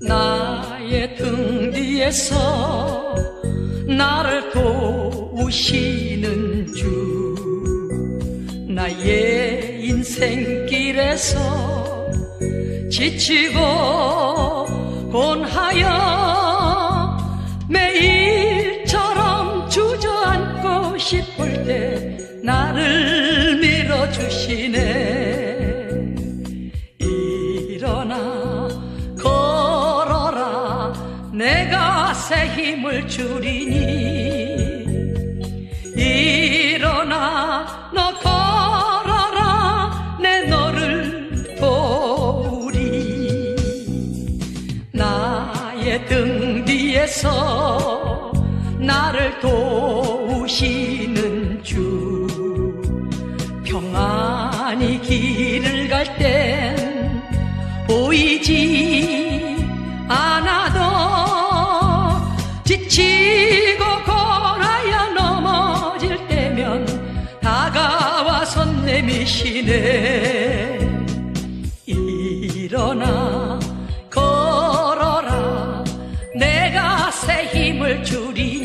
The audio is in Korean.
나의 등 뒤에서 나를 도우시는 주 나의 인생길에서 지치고 싶을 때 나를 밀어주시네. 일어나 걸어라. 내가 새 힘을 주리니. 일어나 너 걸어라. 내 너를 도우리. 나의 등 뒤에서 나를 도우 도우시는 주 평안히 길을 갈 땐 보이지 않아도 지치고 걸어야 넘어질 때면 다가와서 내미시네. 일어나 걸어라. 내가 새 힘을 주리